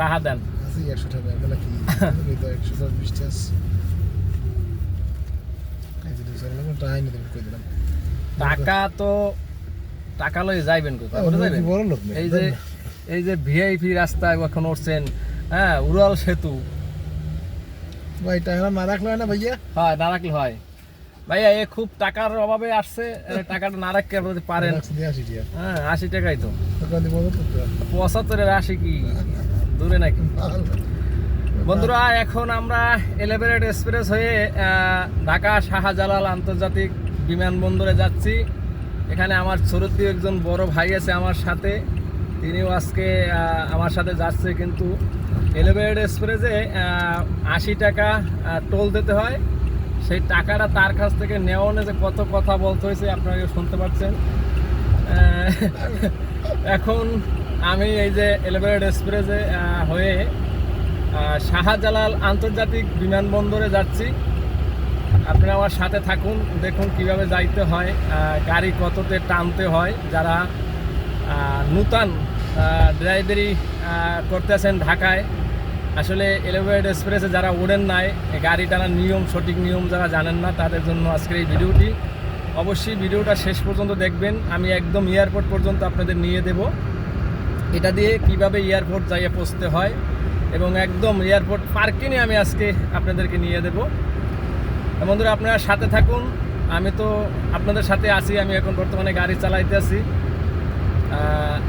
টাকা দেন। একশো টাকা বেলা কি একশো দশ টাকা তো টাকা যাইবেন? এই যে এই যে ভিআইপি রাস্তায় এখন উঠছেন হ্যাঁ উড়াল সেতু। ভাই টাকা না রাখলে হয় না ভাইয়া? হয় না রাখলে হয়। ভাইয়া এ খুব টাকার অভাবে আসছে টাকাটা না রাখতে আপনি পারেন। টাকা হ্যাঁ আশি টাকাই তো। পঁচাত্তরের আশি কি? দূরে নাকি? বন্ধুরা, এখন আমরা এলিভেটেড এক্সপ্রেস হয়ে ঢাকা শাহজালাল আন্তর্জাতিক বিমানবন্দরে যাচ্ছি। এখানে আমার ছোটতে একজন বড় ভাই আছে আমার সাথে। তিনিও আজকে আমার সাথে যাচ্ছে কিন্তু এলিভেটেড এক্সপ্রেসে আশি টাকা টোল দিতে হয়। সেই টাকাটা তার কাছ থেকে নেওয়ানো যে কত কথা বলতে হয়েছে, আপনারা শুনতে পাচ্ছেন। এখন আমি এই যে এলিভেটেড এক্সপ্রেসে হয়ে শাহজালাল আন্তর্জাতিক বিমানবন্দরে যাচ্ছি। আপনারা আমার সাথে থাকুন, দেখুন কীভাবে যাইতে হয় গাড়ি কততে টানতে হয়। যারা নূতন ড্রাইভারি করতেছেন ঢাকায়, আসলে এলিভেটেড এক্সপ্রেসে যারা ওড়েন নাই গাড়ি টানার নিয়ম, সঠিক নিয়ম যারা জানেন না, তাদের জন্য আজকের এই ভিডিওটি। অবশ্যই ভিডিওটা শেষ পর্যন্ত দেখবেন। আমি একদম এয়ারপোর্ট পর্যন্ত আপনাদের নিয়ে দেব। এটা দিয়ে কীভাবে এয়ারপোর্ট যাইয়ে পৌঁছতে হয় এবং একদম এয়ারপোর্ট পার্কিংয়ে আমি আজকে আপনাদেরকে নিয়ে দেব বন্ধুরা, আপনারা সাথে থাকুন। আমি তো আপনাদের সাথে আছি, আমি এখন বর্তমানে গাড়ি চালাইতে আছি।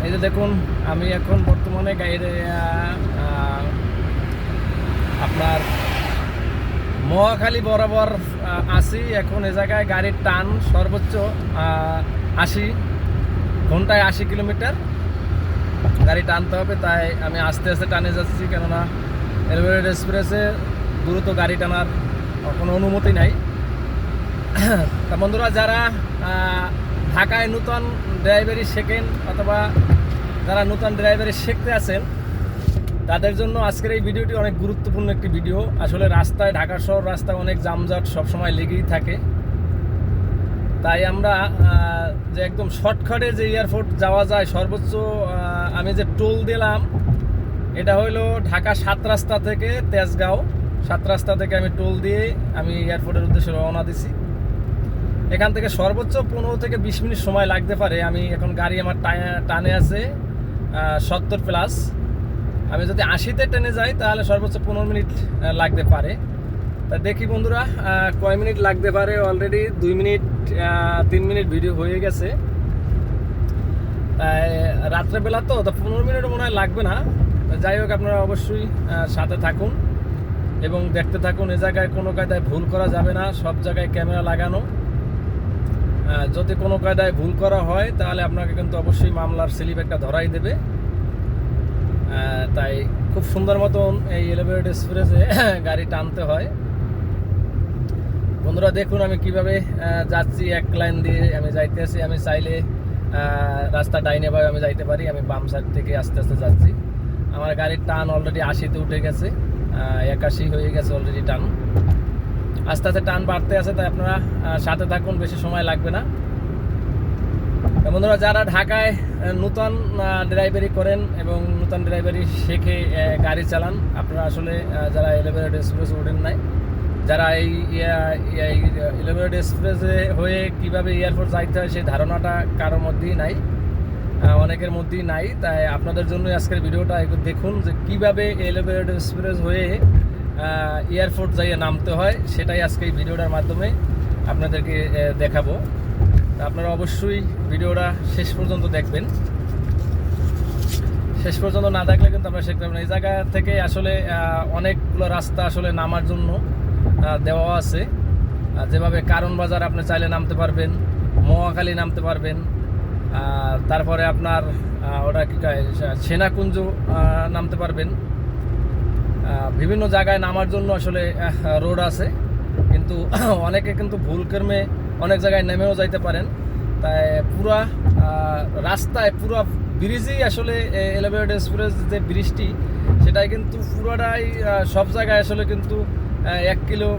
এই যে দেখুন, আমি এখন বর্তমানে গাড়ির আপনার মহাখালী বরাবর আছি। এখন এ জায়গায় গাড়ির টান সর্বোচ্চ আশি, ঘন্টায় আশি কিলোমিটার। গাড়ি টানতে হবে, তাই আমি আস্তে আস্তে টানে যাচ্ছি, কেননা এলিভেটেড এক্সপ্রেসে দ্রুত গাড়ি টানার কোনো অনুমতি নাই। তা বন্ধুরা, যারা ঢাকায় নূতন ড্রাইভারি শেখেন অথবা যারা নূতন ড্রাইভারি শিখতে আছেন, তাদের জন্য আজকের এই ভিডিওটি অনেক গুরুত্বপূর্ণ একটি ভিডিও। আসলে রাস্তায়, ঢাকা শহর রাস্তায় অনেক জামজট সবসময় লেগেই থাকে। তাই আমরা যে একদম শর্টকাটে যে এয়ারপোর্ট যাওয়া যায়, সর্বোচ্চ আমি যে টোল দিলাম, এটা হলো ঢাকা সাত রাস্তা থেকে তেজগাঁও। সাত রাস্তা থেকে আমি টোল দিয়ে আমি এয়ারপোর্টের উদ্দেশ্যে রওনা দিছি। এখান থেকে সর্বোচ্চ পনেরো থেকে বিশ মিনিট সময় লাগতে পারে। আমি এখন গাড়ি আমার টানে আছে সত্তর প্লাস আমি যদি আশিতে টেনে যাই, তাহলে সর্বোচ্চ পনেরো মিনিট লাগতে পারে। তা দেখি বন্ধুরা কয় মিনিট লাগতে পারে? অলরেডি দুই মিনিট তিন মিনিট ভিডিও হয়ে গেছে। রাত্রেবেলা তো, তা পনেরো মিনিট মনে হয় লাগবে না। যাই হোক, আপনারা অবশ্যই সাথে থাকুন এবং দেখতে থাকুন। এ জায়গায় কোনো কায়দায় ভুল করা যাবে না, সব জায়গায় ক্যামেরা লাগানো। যদি কোনো কায়দায় ভুল করা হয়, তাহলে আপনাকে কিন্তু অবশ্যই মামলার স্লিপ একটা ধরাই দেবে। তাই খুব সুন্দর মতন এই এলিভেটেড এক্সপ্রেসে গাড়ি টানতে হয়। বন্ধুরা, দেখুন আমি কীভাবে যাচ্ছি। এক লাইন দিয়ে আমি যাইতেছি। আমি চাইলে রাস্তা ডাইনে ভাবে আমি যাইতে পারি। আমি বাম সাইড থেকে আস্তে আস্তে যাচ্ছি। আমার গাড়ির টান অলরেডি আশিতে উঠে গেছে। একাশি হয়ে গেছে অলরেডি টান। আস্তে আস্তে টান বাড়তে আছে, তাই আপনারা সাথে থাকুন। বেশি সময় লাগবে না। বন্ধুরা, যারা ঢাকায় নূতন ড্রাইভারি করেন এবং নূতন ড্রাইভারি শেখে গাড়ি চালান, আপনারা আসলে যারা এলিভেটেড এক্সপ্রেস ওঠেন নাই যারা এই এলিভেটেড এক্সপ্রেসে হয়ে কীভাবে এয়ারপোর্ট যাইতে হয় সেই ধারণাটা কারোর মধ্যেই নাই অনেকের মধ্যেই নাই। তাই আপনাদের জন্য আজকের ভিডিওটা দেখুন যে কীভাবে এলিভেটেড এক্সপ্রেস হয়ে এয়ারপোর্ট যাইয়ে নামতে হয়, সেটাই আজকে এই ভিডিওটার মাধ্যমে আপনাদেরকে দেখাবো। তা আপনারা অবশ্যই ভিডিওটা শেষ পর্যন্ত দেখবেন। শেষ পর্যন্ত না দেখলে কিন্তু আমরা না। এই জায়গা থেকে আসলে অনেকগুলো রাস্তা আসলে নামার জন্য দেওয়া আছে। যেভাবে কারণ বাজার আপনি চাইলে নামতে পারবেন, মহাখালী নামতে পারবেন। তারপরে আপনার ওটা কি সেনাকুঞ্জ নামতে পারবেন। বিভিন্ন জায়গায় নামার জন্য আসলে রোড আছে। কিন্তু অনেকে কিন্তু ভুল কর্মে অনেক জায়গায় নেমেও যাইতে পারেন। তাই পুরা রাস্তায় পুরা ব্রিজেই আসলে এলিভেটেড এক্সপ্রেস যে ব্রিজটি, সেটাই কিন্তু পুরোটাই সব জায়গায় আসলে কিন্তু এক কিলো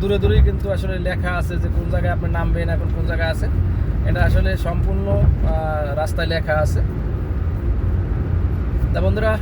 দূরে দূরেই কিন্তু আসলে লেখা আছে যে কোন জায়গায় আপনি নামবেন এখন কোন জায়গায় আছে এটা আসলে সম্পূর্ণ রাস্তায় লেখা আছে। তা বন্ধুরা